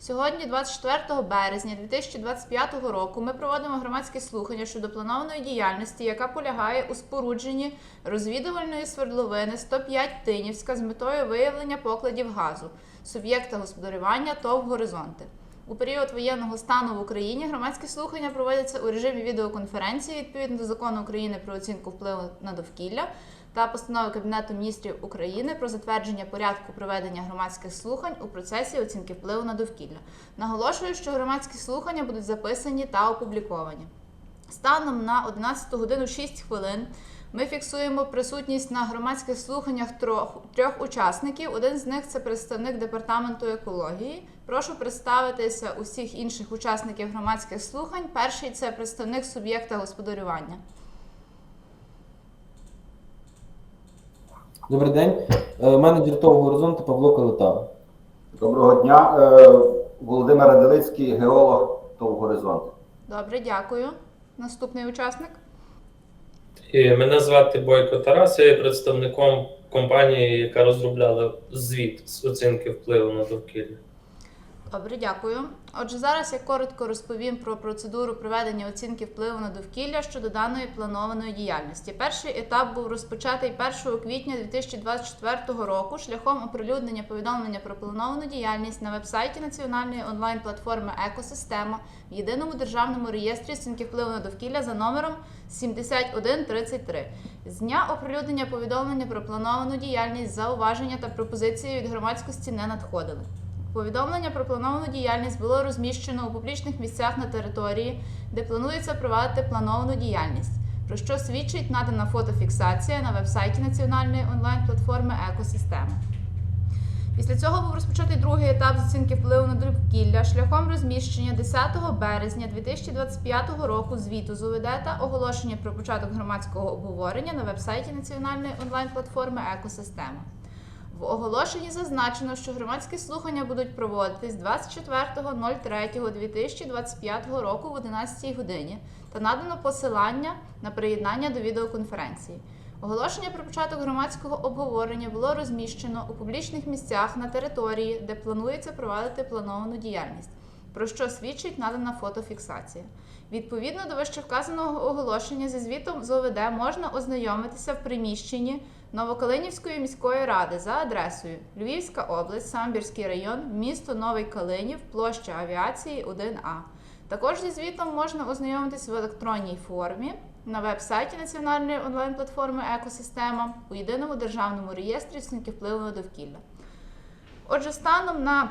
Сьогодні, 24 березня 2025 року, ми проводимо громадські слухання щодо планованої діяльності, яка полягає у спорудженні розвідувальної свердловини 105 Тинівська з метою виявлення покладів газу, суб'єкта господарювання ТОВ Горизонти. У період воєнного стану в Україні громадські слухання проводяться у режимі відеоконференції відповідно до закону України про оцінку впливу на довкілля та постанови Кабінету міністрів України про затвердження порядку проведення громадських слухань у процесі оцінки впливу на довкілля. Наголошую, що громадські слухання будуть записані та опубліковані. Станом на 11 годину 6 хвилин ми фіксуємо присутність на громадських слуханнях трьох, трьох учасників. Один з них це представник департаменту екології. Прошу представитися усіх інших учасників громадських слухань. Перший це представник суб'єкта господарювання. Добрий день. Е, Менеджер того горизонту Павло Калита. Доброго дня. Е, Володимир Радилицький, геолог того горизонту. Добре, дякую. Наступний учасник. Мене звати Бойко Тарас, я є представником компанії, яка розробляла звіт з оцінки впливу на довкілля. Добре, дякую. Отже, зараз я коротко розповім про процедуру проведення оцінки впливу на довкілля щодо даної планованої діяльності. Перший етап був розпочатий 1 квітня 2024 року шляхом оприлюднення повідомлення про плановану діяльність на вебсайті національної онлайн-платформи Екосистема в єдиному державному реєстрі оцінки впливу на довкілля за номером 7133. З дня оприлюднення повідомлення про плановану діяльність зауваження та пропозиції від громадськості не надходили. Повідомлення про плановану діяльність було розміщено у публічних місцях на території, де планується провадити плановану діяльність, про що свідчить надана фотофіксація на вебсайті національної онлайн-платформи Екосистема. Після цього був розпочатий другий етап з оцінки впливу на довкілля шляхом розміщення 10 березня 2025 року звіту з ОВД та оголошення про початок громадського обговорення на вебсайті національної онлайн-платформи Екосистема. В оголошенні зазначено, що громадські слухання будуть проводитись 24.03.2025 року в 11 годині та надано посилання на приєднання до відеоконференції. Оголошення про початок громадського обговорення було розміщено у публічних місцях на території, де планується провадити плановану діяльність, про що свідчить надана фотофіксація. Відповідно до вищевказаного оголошення зі звітом з ОВД можна ознайомитися в приміщенні Новокалинівської міської ради за адресою Львівська область, Самбірський район, місто Новий Калинів, площа авіації 1А. Також зі звітом можна ознайомитись в електронній формі на веб-сайті національної онлайн-платформи Екосистема у єдиному державному реєстрі оцінки впливу на довкілля. Отже, станом на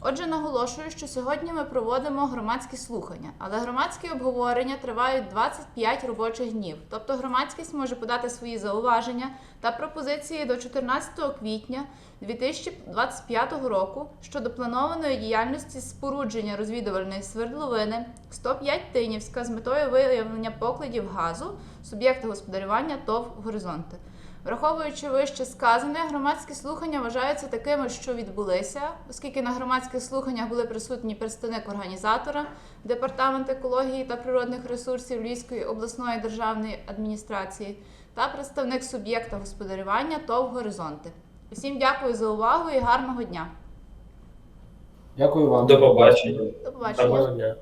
Отже, наголошую, що сьогодні ми проводимо громадські слухання, але громадські обговорення тривають 25 робочих днів. Тобто громадськість може подати свої зауваження та пропозиції до 14 квітня 2025 року щодо планованої діяльності спорудження розвідувальної свердловини 105 Тинівська з метою виявлення покладів газу суб'єкта господарювання ТОВ Горизонти. Враховуючи вище сказане, громадські слухання вважаються такими, що відбулися, оскільки на громадських слуханнях були присутні представник організатора, департамент екології та природних ресурсів Львівської обласної державної адміністрації та представник суб'єкта господарювання ТОВ Горизонти. Усім дякую за увагу і гарного дня. Дякую вам. До побачення. До побачення.